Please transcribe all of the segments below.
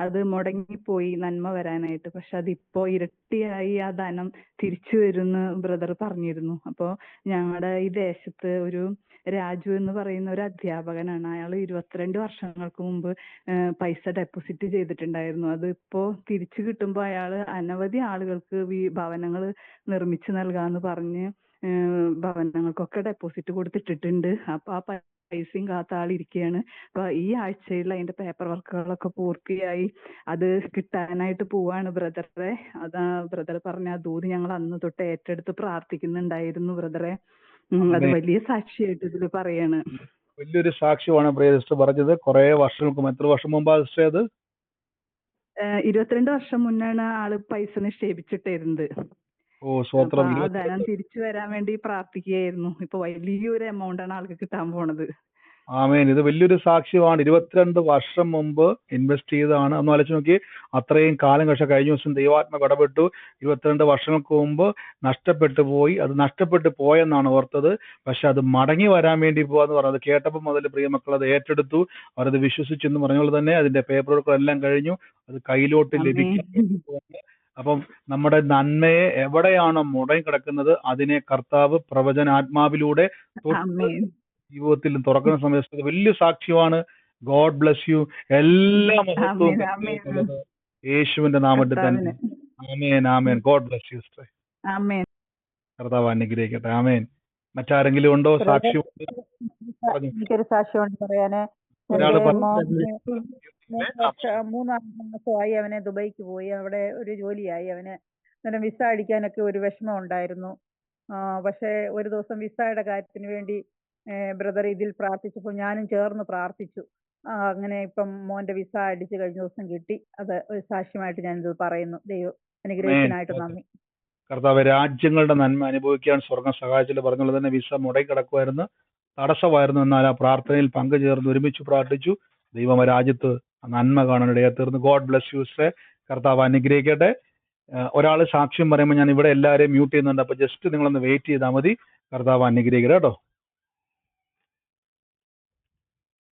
അത് മുടങ്ങിപ്പോയി നന്മ വരാനായിട്ട്. പക്ഷെ അതിപ്പോ ഇരട്ടിയായി ആ ധനം തിരിച്ചു വരുംന്ന് ബ്രദർ പറഞ്ഞിരുന്നു. അപ്പൊ ഞങ്ങളുടെ ഈ ദേശത്ത് ഒരു രാജു എന്ന് പറയുന്ന ഒരു അധ്യാപകനാണ്. അയാൾ 22 വർഷങ്ങൾക്ക് മുമ്പ് പൈസ ഡെപ്പോസിറ്റ് ചെയ്തിട്ടുണ്ടായിരുന്നു. അത് ഇപ്പോ തിരിച്ചു കിട്ടുമ്പോ അയാൾ അനവധി ആളുകൾക്ക് വീ നിർമ്മിച്ചു നൽകാന്ന് പറഞ്ഞ് ഭവനങ്ങൾക്കൊക്കെ ഡെപ്പോസിറ്റ് കൊടുത്തിട്ടിട്ടുണ്ട്. അപ്പൊ ആ പൈസയും കാത്ത് ആളിരിക്കയാണ്. അപ്പൊ ഈ ആഴ്ചയിൽ അതിന്റെ പേപ്പർ വർക്കുകളൊക്കെ പൂർത്തിയായി അത് കിട്ടാനായിട്ട് പോവാണ് ബ്രദറെ. അതാ ബ്രദർ പറഞ്ഞ ആ ദൂത് ഞങ്ങൾ അന്ന് തൊട്ട് ഏറ്റെടുത്ത് പ്രാർത്ഥിക്കുന്നുണ്ടായിരുന്നു ബ്രദറെ. അത് വലിയ സാക്ഷിയായിട്ട് ഇതിൽ പറയാണ്. വലിയൊരു സാക്ഷ്യമാണ് പ്രിയ സിസ്റ്റർ പറഞ്ഞത് കുറെ വർഷങ്ങൾക്ക് എത്ര വർഷം മുമ്പാ സിസ്റ്റർ അത് 22 വർഷം മുന്നാണ് ആൾ പൈസ നിക്ഷേപിച്ചിട്ടിരുന്നത്. ആ ധനം തിരിച്ചു വരാൻ വേണ്ടി പ്രാർത്ഥിക്കുകയായിരുന്നു. ഇപ്പൊ വലിയൊരു എമൗണ്ട് ആണ് ആൾക്ക് കിട്ടാൻ പോണത്. ആമേൻ. ഇത് വലിയൊരു സാക്ഷ്യമാണ്. ഇരുപത്തിരണ്ട് വർഷം മുമ്പ് ഇൻവെസ്റ്റ് ചെയ്തതാണ്. ഒന്ന് ആലോചിച്ച് നോക്കി അത്രയും കാലം കഴിച്ച കഴിഞ്ഞ ദിവസം ദൈവാത്മ ഇടപെട്ടു. ഇരുപത്തിരണ്ട് വർഷങ്ങൾക്ക് മുമ്പ് നഷ്ടപ്പെട്ടു പോയി. അത് നഷ്ടപ്പെട്ടു പോയെന്നാണ് ഓർത്തത്. പക്ഷെ അത് മടങ്ങി വരാൻ വേണ്ടി പോവാന്ന് പറഞ്ഞത് കേട്ടപ്പോൾ മുതൽ പ്രിയമക്കൾ അത് ഏറ്റെടുത്തു. അവരത് വിശ്വസിച്ചു എന്ന് പറഞ്ഞ പോലെ തന്നെ അതിന്റെ പേപ്പർ വർക്കുകളെല്ലാം കഴിഞ്ഞു. അത് കയ്യിലോട്ട് ആമേൻ. അപ്പം നമ്മുടെ നന്മയെ എവിടെയാണോ മുടങ്ങി കിടക്കുന്നത് അതിനെ കർത്താവ് പ്രവചനാത്മാവിലൂടെ. ജീവിതത്തിൽ തുറക്കുന്ന സമയത്ത് വലിയ സാക്ഷ്യമാണ്. God bless you. എല്ലാ മഹത്വവും യേശുവിന്റെ നാമത്തിൽ തന്നെ. ആമേൻ ആമേൻ. God bless you. കർത്താവ് അനുഗ്രഹിക്കട്ടെ. ആമേൻ. മറ്റാരെങ്കിലും ഉണ്ടോ? സാക്ഷ്യം സാക്ഷ്യം എനിക്കൊരു സാക്ഷ്യമുണ്ട് പറയാന്. മൂന്ന് വർഷം മൂന്നാം മാസമായി അവനെ ദുബൈക്ക് പോയി. അവിടെ ഒരു ജോലിയായി. അവന് അന്നേരം വിസ അടിക്കാനൊക്കെ ഒരു വിഷമം ഉണ്ടായിരുന്നു. പക്ഷേ ഒരു ദിവസം വിസയുടെ കാര്യത്തിന് വേണ്ടി ബ്രദർ ഇതിൽ പ്രാർത്ഥിച്ചപ്പോൾ ഞാനും ചേർന്ന് പ്രാർത്ഥിച്ചു. അങ്ങനെ ഇപ്പം മോന്റെ വിസ അടിച്ച് കഴിഞ്ഞ ദിവസം കിട്ടി. അത് ഒരു സാക്ഷ്യമായിട്ട് ഞാനിത് പറയുന്നു. ദൈവം അനുഗ്രഹിക്കാനായിട്ട് നന്ദി. കർത്താവ് രാജ്യങ്ങളുടെ നന്മ അനുഭവിക്കാൻ സ്വർഗം സഹായിച്ചില്ല പറഞ്ഞുള്ളത് തന്നെ വിസ മുടങ്ങി കിടക്കുമായിരുന്നു. തടസ്സമായിരുന്നു. എന്നാൽ ആ പ്രാർത്ഥനയിൽ പങ്കുചേർന്ന് ഒരുമിച്ച് പ്രാർത്ഥിച്ചു. ദൈവം രാജ്യത്ത് നന്മ കാണാൻ ഇടയാത്തീർന്നു ഗോഡ് ബ്ലസ് യു സെ കർത്താവ് അനുഗ്രഹിക്കട്ടെ. ഒരാൾ സാക്ഷ്യം പറയുമ്പോൾ ഞാൻ ഇവിടെ എല്ലാവരെയും മ്യൂട്ട് ചെയ്യുന്നുണ്ട്. അപ്പൊ ജസ്റ്റ് നിങ്ങളൊന്ന് വെയിറ്റ് ചെയ്താൽ മതി. കർത്താവ് അനുഗ്രഹിക്കട്ടെ കേട്ടോ.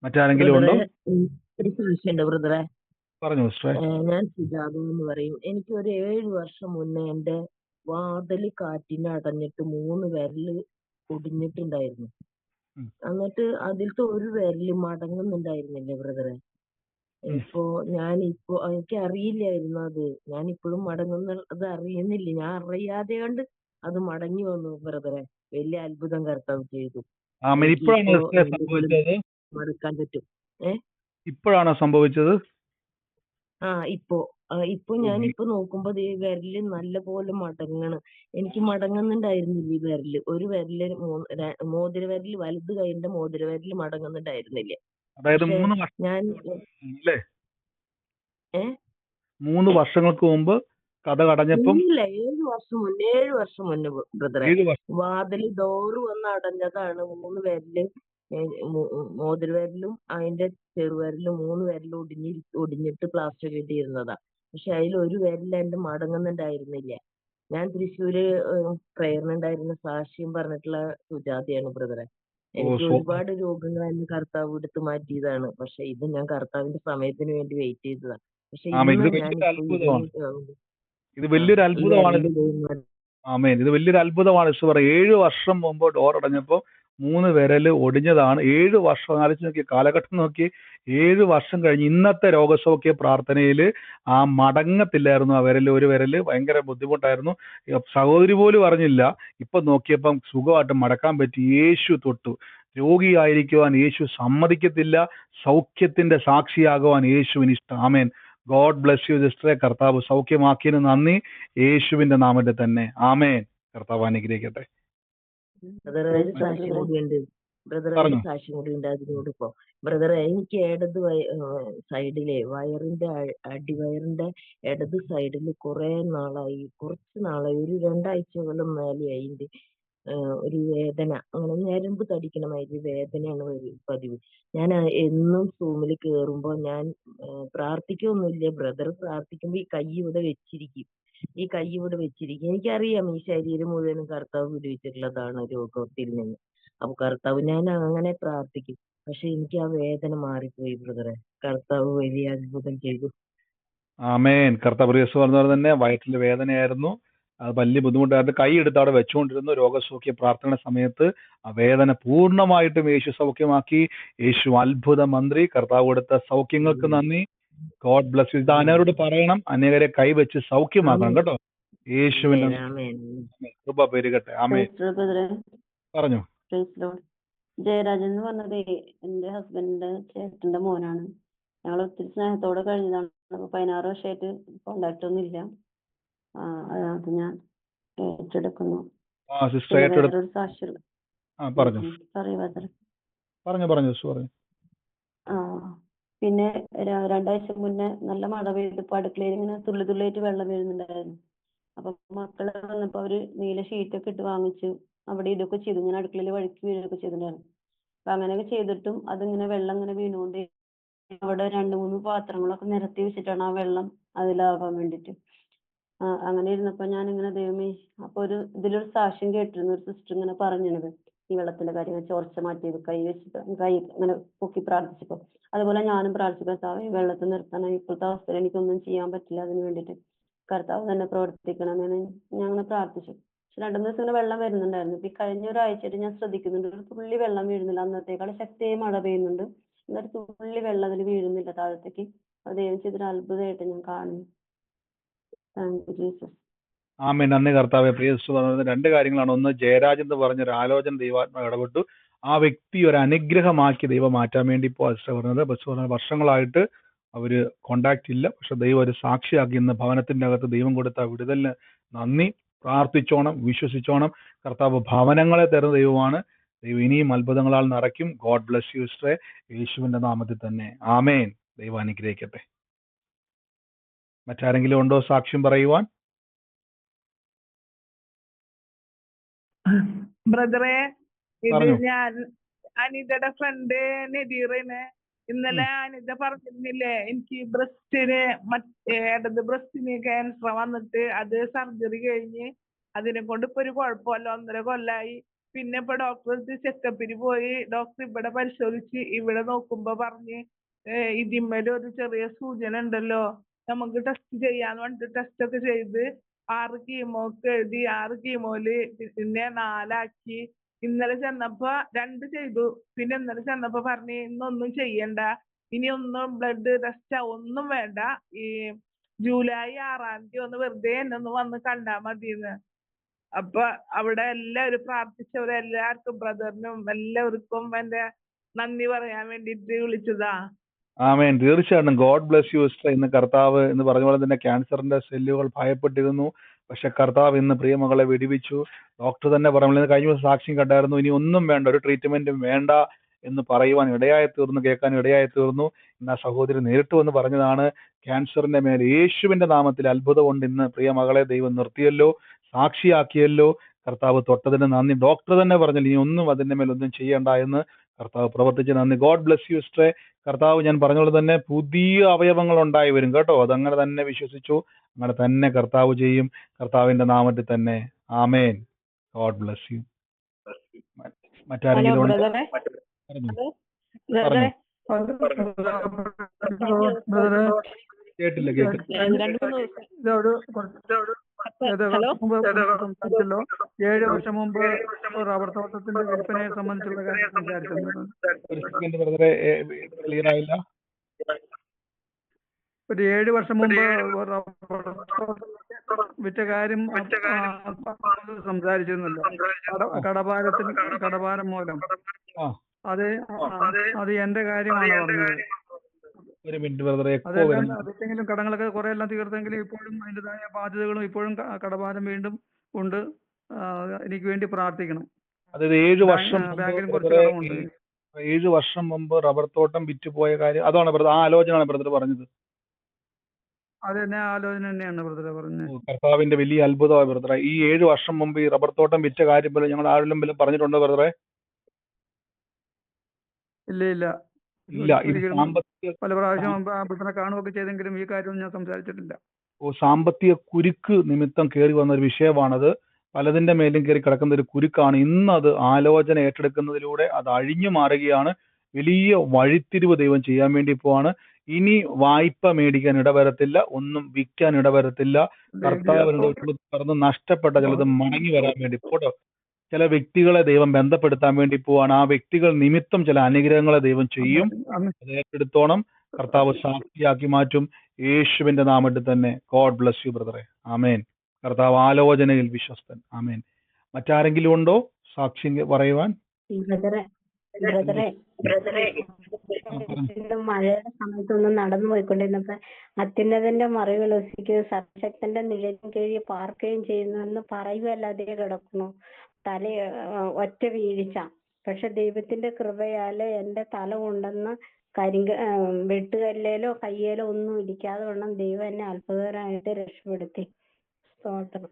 മറ്റാരെങ്കിലും ഉണ്ടോ? ഒരു സാക്ഷ്യമുണ്ട് ബ്രദറെ. പറഞ്ഞു ഞാൻ സുജാത എന്ന് പറയും. എനിക്ക് ഒരു ഏഴ് വർഷം മുന്നേ എന്റെ വാതിൽ കാറ്റിന് അടഞ്ഞിട്ട് മൂന്ന് വിരൽ ഒടിഞ്ഞിട്ടുണ്ടായിരുന്നു ഉം. എന്നിട്ട് അതിലത്തെ ഒരു വിരൽ മടങ്ങുന്നുണ്ടായിരുന്നില്ല ബ്രദറെ? ഉം. ഇപ്പോ ഞാൻ ഇപ്പോ എനിക്ക് അറിയില്ലായിരുന്നു അത്. ഞാൻ ഇപ്പോഴും മടങ്ങുന്നത് അറിയുന്നില്ല. ഞാൻ അറിയാതെ കൊണ്ട് അത് മടങ്ങി വന്നു ബ്രദറെ. വലിയ അത്ഭുതം കർത്താവ് ചെയ്തു. ആമേൻ. എനിക്ക് ഇപ്പോഴാണ് ഇപ്പോ സിസ്റ്ററെ എന്റെ സംഭവിച്ചത് മടക്കാൻ പറ്റും. ഇപ്പോഴാണോ സംഭവിച്ചത്? ആ ഇപ്പോ. ആ, ഇപ്പൊ ഞാൻ ഇപ്പൊ നോക്കുമ്പോ ദേ വിരൽ നല്ലപോലെ മടങ്ങണ്. എനിക്ക് മടങ്ങുന്നുണ്ടായിരുന്നില്ല ഈ വിരൽ ഒരു വിരൽ ര- മോതിര വിരൽ വലത് കൈന്റെ മോതിര വിരൽ മടങ്ങുന്നുണ്ടായിരുന്നില്ല. അതായത് പക്ഷേ മൂന്ന് വർഷം ഞാൻ അല്ലേ ഏ? മൂന്ന് വർഷങ്ങൾക്ക് മുമ്പ് കഥ കടഞ്ഞപ്പം ഇല്ല ഏഴ് വർഷം മുന്നേ ഏഴ് വർഷം മുന്നേ ബ്രദറെ. ഏഴ് വർഷം. വാതിൽ ഡോറ് വന്ന് അടഞ്ഞതാണ് മൂന്ന് വിരൽ ഏ, മോ- മോതിര വിരലും അതിന്റെ ചെറുവിരലും മൂന്ന് വിരലും ഒടിഞ്ഞി ഒടിഞ്ഞിട്ട് പ്ലാസ്റ്റർ കെട്ടിയിരുന്നതാ. പക്ഷെ അതിൽ ഒരു വിരൽ എന്റെ മടങ്ങുന്നുണ്ടായിരുന്നില്ല. ഞാൻ തൃശ്ശൂര് പ്രേയറിനുണ്ടായിരുന്ന സാക്ഷ്യം പറഞ്ഞിട്ടുള്ള സുജാതയാണ് ബ്രദറെ. എനിക്ക്. ഒരുപാട് രോഗങ്ങൾ എന്നെ കർത്താവ് എടുത്തു മാറ്റിയതാണ്. പക്ഷെ ഇത് ഞാൻ കർത്താവിന്റെ സമയത്തിന് വേണ്ടി വെയിറ്റ് ചെയ്തതാണ് പക്ഷെ ഇത് വലിയൊരു അത്ഭുതമാണ്. ആമേൻ. ഇത് വലിയൊരു അത്ഭുതമാണ്. ഏഴ് വർഷം മുമ്പ് ഡോർ അടഞ്ഞപ്പോൾ മൂന്ന് വിരൽ ഒടിഞ്ഞതാണ്. ഏഴ് വർഷം ആലോചിച്ച് നോക്കി കാലഘട്ടം നോക്കി ഏഴ് വർഷം കഴിഞ്ഞ് ഇന്നത്തെ രോഗസൗഖ്യ പ്രാർത്ഥനയിൽ ആ മടങ്ങത്തില്ലായിരുന്നു ആ വിരൽ. ഒരു വിരൽ ഭയങ്കര ബുദ്ധിമുട്ടായിരുന്നു. സഹോദരി പോലും അറിഞ്ഞില്ല. ഇപ്പൊ നോക്കിയപ്പം സുഖമായിട്ട് മടക്കാൻ പറ്റി. യേശു തൊട്ടു. രോഗിയായിരിക്കുവാൻ യേശു സമ്മതിക്കത്തില്ല. സൗഖ്യത്തിന്റെ സാക്ഷിയാകുവാൻ യേശുവിന് ഇഷ്ടം. ആമേൻ. ഗോഡ് ബ്ലസ് യു സിസ്റ്ററെ. കർത്താവ് സൗഖ്യമാക്കിയതിന് നന്ദി. യേശുവിന്റെ നാമത്തിൽ തന്നെ. ആമേൻ. കർത്താവ് അനുഗ്രഹിക്കട്ടെ. ബ്രദർ ഒരു സാക്ഷ്യം കൂടിയുണ്ട് ബ്രദർ ഒരു പറഞ്ഞോ. സാക്ഷ്യം കൂടി ഉണ്ട് അതിനോട് ഇപ്പോ. ബ്രദർ എനിക്ക് ഇടത് സൈഡിലെ വയറിന്റെ അടിവയറിന്റെ ഇടത് സൈഡിൽ കുറെ നാളായി. കുറച്ച് നാളായി. ഒരു രണ്ടാഴ്ചകളും മേലെയായി ഏഹ് ഒരു വേദന. അങ്ങനെ ഞരമ്പ് തടിക്കണ മാതിരി വേദനയാണ് പതിവ്. ഞാൻ എന്നും സൂമിൽ കേറുമ്പോ ഞാൻ ഏഹ് പ്രാർത്ഥിക്കൊന്നുമില്ല. ബ്രദർ പ്രാർത്ഥിക്കുമ്പോ ഈ കൈ ഇവിടെ വെച്ചിരിക്കും. ഈ കൈ ഇവിടെ വെച്ചിരിക്കും. എനിക്കറിയാം ഈ ശരീരം മുഴുവനും കർത്താവ് വിടുവിച്ചിട്ടുള്ളതാണ് രോഗത്തിൽ നിന്ന്. അപ്പൊ കർത്താവ് ഞാൻ അങ്ങനെ പ്രാർത്ഥിക്കും. പക്ഷെ എനിക്ക് ആ വേദന മാറിപ്പോയി ബ്രദറെ. കർത്താവ് വലിയ അത്ഭുതം ചെയ്തു. ആമേൻ. കർത്താവ് തന്നെ വയറ്റിൽ വേദനയായിരുന്നു. അത് വലിയ ബുദ്ധിമുട്ടായിരുന്നു കൈ എടുത്ത് അവിടെ വെച്ചുകൊണ്ടിരുന്നു രോഗസൗഖ്യ പ്രാർത്ഥന സമയത്ത് ആ വേദന പൂർണമായിട്ടും യേശു സൗഖ്യമാക്കി. യേശു അത്ഭുത മന്ത്രി. കർത്താവ് കൊടുത്ത സൗഖ്യങ്ങൾക്ക് നന്ദി. ഗോഡ് ബ്ലസ് യു ഇത് അനേരോട് പറയണം. അനേകരെ കൈവച്ച് സൗഖ്യമാക്കണം കേട്ടോ. യേശുവിന്റെ ആമേൻ കൃപ പെരുകട്ടെ. ആമേൻ. പറഞ്ഞു. ജയരാജൻ എന്ന് പറഞ്ഞത് എന്റെ ഹസ്ബൻഡിന്റെ ചേട്ടന്റെ മോനാണ്. ഞങ്ങൾ ഒത്തിരി സ്നേഹത്തോടെ കഴിഞ്ഞതാണ്. പതിനാറ് വർഷമായിട്ട് കോണ്ടാക്ട് ഒന്നും ഇല്ല അത് ഞാൻ ഏറ്റെടുക്കുന്നു. വേറൊരു പറഞ്ഞു. പറഞ്ഞു പറഞ്ഞു പിന്നെ രണ്ടാഴ്ച മുന്നേ നല്ല മഴ പെയ്തപ്പോ അടുക്കളയിൽ ഇങ്ങനെ തുള്ളി തുള്ളിയായിട്ട് വെള്ളം വീഴുന്നുണ്ടായിരുന്നു അപ്പൊ മക്കൾ വന്നപ്പോ അവർ നീല ഷീറ്റൊക്കെ ഇട്ട് വാങ്ങിച്ച്. അവിടെ ഇതൊക്കെ ചെയ്തു. ഇങ്ങനെ അടുക്കളയിൽ വഴുക്കി വീഴുകയൊക്കെ ചെയ്തിട്ടുണ്ടായിരുന്നു. അപ്പൊ അങ്ങനെയൊക്കെ ചെയ്തിട്ടും അതിങ്ങനെ വെള്ളം ഇങ്ങനെ വീണുകൊണ്ട് അവിടെ രണ്ട് മൂന്ന് പാത്രങ്ങളൊക്കെ നിരത്തി വെച്ചിട്ടാണ് ആ വെള്ളം അതിലാവാൻ വേണ്ടിട്ട് അങ്ങനെ ഇരുന്നപ്പോ ഞാൻ ഇങ്ങനെ ദൈവമേ അപ്പൊ ഒരു ഇതിലൊരു സാക്ഷ്യം കേട്ടിരുന്നു ഒരു സിസ്റ്റർ ഇങ്ങനെ പറഞ്ഞത് ഈ വെള്ളത്തിന്റെ കാര്യം ചോർച്ച മാറ്റി കൈ വെച്ചിട്ട് കൈ ഇങ്ങനെ പൊക്കി പ്രാർത്ഥിച്ചപ്പോ. അതുപോലെ ഞാനും പ്രാർത്ഥിച്ചു കർത്താവ് ഈ വെള്ളത്തിൽ നിർത്താനായി ഇപ്പോഴത്തെ അവസ്ഥയിൽ എനിക്കൊന്നും ചെയ്യാൻ പറ്റില്ല അതിന് വേണ്ടിയിട്ട് കർത്താവ് തന്നെ പ്രവർത്തിക്കണമെന്ന് ഞാൻ അങ്ങനെ പ്രാർത്ഥിച്ചു. പക്ഷെ രണ്ടു ദിവസം ഇങ്ങനെ വെള്ളം വരുന്നുണ്ടായിരുന്നു. ഈ കഴിഞ്ഞ ഒരാഴ്ചയായിട്ട് ഞാൻ ശ്രദ്ധിക്കുന്നുണ്ട് ഒരു തുള്ളി വെള്ളം വീഴുന്നില്ല. അന്നത്തേക്കാൾ ശക്തിയായി മഴ പെയ്യുന്നുണ്ട്. എന്നൊരു തുള്ളി വെള്ളം അതിൽ വീഴുന്നില്ല. താഴത്തേക്ക് അത് ദൈവം ചെയ്തൊരു അത്ഭുതമായിട്ട് ഞാൻ കാണുന്നു. ആമേൻ. നന്ദി കർത്താവെ. പ്രിയ രണ്ട് കാര്യങ്ങളാണ്. ഒന്ന് ജയരാജ് എന്ന് പറഞ്ഞ ഒരു ആലോചന ദൈവാത്മ ഇടപെട്ടു. ആ വ്യക്തി ഒരു അനുഗ്രഹമാക്കി ദൈവം മാറ്റാൻ വേണ്ടി ഇപ്പോൾ അസിസ്റ്റർ പറഞ്ഞത്. ബസ് പറഞ്ഞ വർഷങ്ങളായിട്ട് അവർ കോണ്ടാക്ട് ഇല്ല. പക്ഷെ ദൈവം ഒരു സാക്ഷിയാക്കി ഇന്ന് ഭവനത്തിന്റെ അകത്ത് ദൈവം കൊടുത്ത വിടുതലിന് നന്ദി. പ്രാർത്ഥിച്ചോണം വിശ്വസിച്ചോണം. കർത്താവ് ഭവനങ്ങളെ തരുന്ന ദൈവമാണ്. ദൈവം ഇനിയും അത്ഭുതങ്ങളാൽ നിറയ്ക്കും. ഗോഡ് ബ്ലസ് യു സ്ട്രേ യേശുവിന്റെ നാമത്തിൽ തന്നെ. ആമേൻ. ദൈവം അനുഗ്രഹിക്കട്ടെ. മറ്റാരെങ്കിലും ഉണ്ടോ സാക്ഷ്യം പറയുവാൻ? ബ്രദറെ ഇത്. ഞാൻ അനിതയുടെ ഫ്രണ്ട് നദീറിന് ഇന്നലെ അനിത പറഞ്ഞിരുന്നില്ലേ എനിക്ക് ബ്രസ്റ്റിന് ഇടത് ബ്രസ്റ്റിന് ക്യാൻസർ വന്നിട്ട് അത് സർജറി കഴിഞ്ഞ് അതിനെ കൊണ്ട് ഇപ്പൊ ഒരു കുഴപ്പമല്ല ഒന്നര കൊല്ലായി. പിന്നെ ഇപ്പൊ ഡോക്ടർ ചെക്കപ്പിന് പോയി. ഡോക്ടർ ഇവിടെ പരിശോധിച്ച് ഇവിടെ നോക്കുമ്പോ പറഞ്ഞ് ഇതിന്മേൽ ഒരു ചെറിയ സൂചന ഉണ്ടല്ലോ. നമുക്ക് ടെസ്റ്റ് ചെയ്യാന്ന് പറഞ്ഞിട്ട് ടെസ്റ്റ് ഒക്കെ ചെയ്ത് ആറ് കീമോക്ക് എഴുതി ആറ് കീമോയിൽ പിന്നെ നാലാക്കി. ഇന്നലെ ചെന്നപ്പോ രണ്ട് ചെയ്തു. പിന്നെ ഇന്നലെ ചെന്നപ്പോ പറഞ്ഞ് ഇന്നൊന്നും ചെയ്യണ്ട. ഇനി ഒന്നും ബ്ലഡ് ടെസ്റ്റ് ഒന്നും വേണ്ട. ഈ ജൂലൈ ആറാം തീയതി ഒന്ന് വെറുതെ എന്നെ ഒന്ന് വന്ന് കണ്ടാ മതിന്ന്. അപ്പൊ അവിടെ എല്ലാവരും പ്രാർത്ഥിച്ചവരെല്ലാവർക്കും ബ്രദറിനും എല്ലാവർക്കും എന്റെ നന്ദി പറയാൻ വേണ്ടിട്ട് വിളിച്ചതാ. ആമേൻ. തീർച്ചയായിട്ടും. ഗോഡ് ബ്ലെസ് യു സിസ്റ്റർ ഇന്ന് കർത്താവ് എന്ന് പറഞ്ഞ പോലെ തന്നെ ക്യാൻസറിന്റെ സെല്ലുകൾ ഭയപ്പെട്ടിരുന്നു. പക്ഷെ കർത്താവ് ഇന്ന് പ്രിയമകളെ വെടിവെച്ചു. ഡോക്ടർ തന്നെ പറഞ്ഞു. കഴിഞ്ഞ ദിവസം സാക്ഷ്യം കണ്ടായിരുന്നു. ഇനി ഒന്നും വേണ്ട ഒരു ട്രീറ്റ്മെന്റും വേണ്ട എന്ന് പറയുവാൻ ഇടയായി തീർന്നു കേൾക്കാൻ ഇടയായി തീർന്നു. ഇന്ന് ആ സഹോദരി നേരിട്ട് വന്ന് പറഞ്ഞതാണ് ക്യാൻസറിന്റെ മേൽ യേശുവിന്റെ നാമത്തിൽ അത്ഭുതം കൊണ്ട് ഇന്ന് പ്രിയ മകളെ ദൈവം നിർത്തിയല്ലോ സാക്ഷിയാക്കിയല്ലോ. കർത്താവ് തൊട്ടതിന് നന്ദി. ഡോക്ടർ തന്നെ പറഞ്ഞില്ല ഇനി ഒന്നും അതിന്റെ മേൽ ഒന്നും ചെയ്യണ്ട എന്ന്. കർത്താവ് പ്രവർത്തിച്ച് നന്ദി. ഗോഡ് ബ്ലെസ് യു സ്ട്രേ കർത്താവ് ഞാൻ പറഞ്ഞ പോലെ തന്നെ പുതിയ അവയവങ്ങൾ ഉണ്ടായി വരും കേട്ടോ. അതങ്ങനെ തന്നെ വിശ്വസിച്ചു. അങ്ങനെ തന്നെ കർത്താവ് ചെയ്യും. കർത്താവിന്റെ നാമത്തിൽ തന്നെ. ആമേൻ. ഗോഡ് ബ്ലസ് യു മറ്റാരെങ്കിലും കേട്ടില്ല കേട്ടില്ല. സംസാരിച്ചല്ലോ? ഏഴ് വർഷം മുമ്പ് റബ്ബർ തോട്ടത്തിന്റെ വിൽപ്പനയെ സംബന്ധിച്ചുള്ള കാര്യം സംസാരിച്ചിരുന്നു ഒരു സെക്കൻഡ് ക്ലിയർ ആയില്ല? ഒരു ഏഴ് വർഷം മുമ്പ് വിറ്റ കാര്യം സംസാരിച്ചിരുന്നല്ലോ കട- കടഭാരത്തിന് കടഭാരം മൂലം. അത് അത് എന്റെ കാര്യമാണ് പറഞ്ഞത്? ഒരു മിനിറ്റ് വരുന്നു അതെങ്കിലും കടങ്ങളൊക്കെ കുറെ എല്ലാം തീർത്തെങ്കിൽ ഇപ്പോഴും അതിന്റെതായ ബാധ്യതകളും ഇപ്പോഴും കടഭാരം വീണ്ടും ഉണ്ട്. എനിക്ക് വേണ്ടി പ്രാർത്ഥിക്കണം. അതായത് ഏഴ് വർഷം ബാങ്കിലും കുറച്ച് കടമുണ്ട്. ഏഴ് വർഷം മുമ്പ് റബ്ബർ തോട്ടം വിറ്റുപോയ കാര്യം അതാണ് ബ്രദർ ആ ആലോചനയാണ് ബ്രദർ പറഞ്ഞത്. അത് തന്നെ ആലോചന തന്നെയാണ് ബ്രദർ പറഞ്ഞത്. കർത്താവിന്റെ വലിയ അത്ഭുതമായി ബ്രദറെ. ഈ ഏഴ് വർഷം മുമ്പ് ഈ റബ്ബർ തോട്ടം വിറ്റ കാര്യം പോലും ഞങ്ങൾ ആരെങ്കിലും പറഞ്ഞിട്ടുണ്ടോ ബ്രദറെ? ഇല്ല ഇല്ല. ഇല്ല ഇത് സാമ്പത്തിക പല പ്രാവശ്യം ബ്രദറെ കാണുകയൊക്കെ ചെയ്തെങ്കിലും ഈ കാര്യം ഞാൻ സംസാരിച്ചിട്ടില്ല. ഓ, സാമ്പത്തിക കുരുക്ക് നിമിത്തം കയറി വന്ന ഒരു വിഷയമാണത്. പലതിന്റെ മേലും കയറി കിടക്കുന്ന ഒരു കുരുക്കാണ്. ഇന്ന് അത് ആലോചന ഏറ്റെടുക്കുന്നതിലൂടെ അത് അഴിഞ്ഞു മാറുകയാണ്. വലിയ വഴിത്തിരിവ് ദൈവം ചെയ്യാൻ വേണ്ടി പോവാണ്. ഇനി വായ്പ മേടിക്കാൻ ഇടവരത്തില്ല. ഒന്നും വിൽക്കാൻ ഇടവരത്തില്ല. പറഞ്ഞ് നഷ്ടപ്പെട്ട ചിലത് മടങ്ങി വരാൻ വേണ്ടി പോട്ടോ. ചില വ്യക്തികളെ ദൈവം ബന്ധപ്പെടുത്താൻ വേണ്ടി പോവാണ്. ആ വ്യക്തികൾ നിമിത്തം ചില അനുഗ്രഹങ്ങളെ ദൈവം ചെയ്യും. അത് ഏറ്റെടുത്തോണം. കർത്താവ് സാക്ഷിയാക്കി മാറ്റും. യേശുവിന്റെ നാമത്തിൽ തന്നെ. ഗോഡ് ബ്ലസ് യു ബ്രദറെ ആമേൻ കർത്താവ് ആലോചനയിൽ വിശ്വസ്തൻ. ആമേൻ മറ്റാരെങ്കിലും ഉണ്ടോ? സാക്ഷി പറയുവാൻ? ബ്രദറെ ബ്രദറെ മഴയുടെ സമയത്തൊന്നും നടന്നു പോയിക്കൊണ്ടിരുന്നപ്പോ അത്യുന്നതന്റെ മറവിൽ ഒസിക്കുകയും സർശക്തന്റെ നിഴലിൻ കീഴിൽ പാർക്കുകയും ചെയ്യുന്നു എന്ന് പറയുകയല്ലാതെ കിടക്കുന്നു. തല ഒറ്റ വീഴ്ച. പക്ഷെ ദൈവത്തിന്റെ കൃപയാൽ എന്റെ തല കൊണ്ടെന്ന് കരിങ്ക വെട്ടുകല്ലേലോ കയ്യേലോ ഒന്നും ഇടിക്കാതെ വണ്ണം ദൈവം എന്നെ അത്ഭുതകരമായിട്ട് രക്ഷപ്പെടുത്തി. സ്തോത്രം.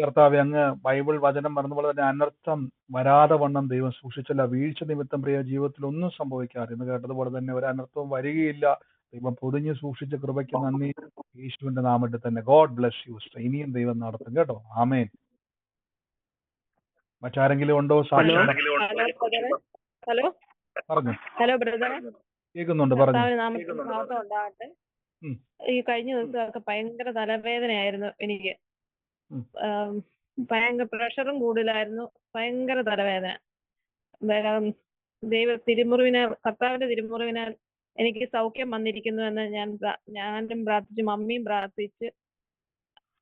കർത്താവ് അങ്ങ് ബൈബിൾ വചനം പറഞ്ഞതുപോലെ തന്നെ അനർത്ഥം വരാതെ വണ്ണം ദൈവം സൂക്ഷിച്ചില്ല. വീഴ്ച നിമിത്തം പ്രിയ ജീവിതത്തിൽ ഒന്നും സംഭവിക്കാറ് എന്ന് കേട്ടതുപോലെ തന്നെ ഒരു അനർത്ഥവും വരികയില്ല. ദൈവം പൊതിഞ്ഞ് സൂക്ഷിച്ച കൃപയ്ക്ക് നന്ദി. യേശുവിന്റെ നാമത്തിൽ തന്നെ. ഗോഡ് ബ്ലസ് യു ഇനിയും ദൈവം നടത്തും കേട്ടോ. ആമേൻ മറ്റാരെങ്കിലും ഉണ്ടോ? സാക്ഷി ഹലോ ഹലോ? ബ്രദർ കേൾക്കുന്നുണ്ട് പറഞ്ഞു. ഈ കഴിഞ്ഞ ദിവസമൊക്കെ ഭയങ്കര തലവേദനയായിരുന്നു എനിക്ക്. ഭയങ്കര പ്രഷറും കൂടുതലായിരുന്നു. ഭയങ്കര തലവേദന. ദൈവ തിരുമുറിവിനാൽ കർത്താവിന്റെ തിരുമുറിവിനാൽ എനിക്ക് സൗഖ്യം വന്നിരിക്കുന്നു എന്ന് ഞാൻ ഞാനും പ്രാർത്ഥിച്ചു മമ്മിയും പ്രാർത്ഥിച്ച്.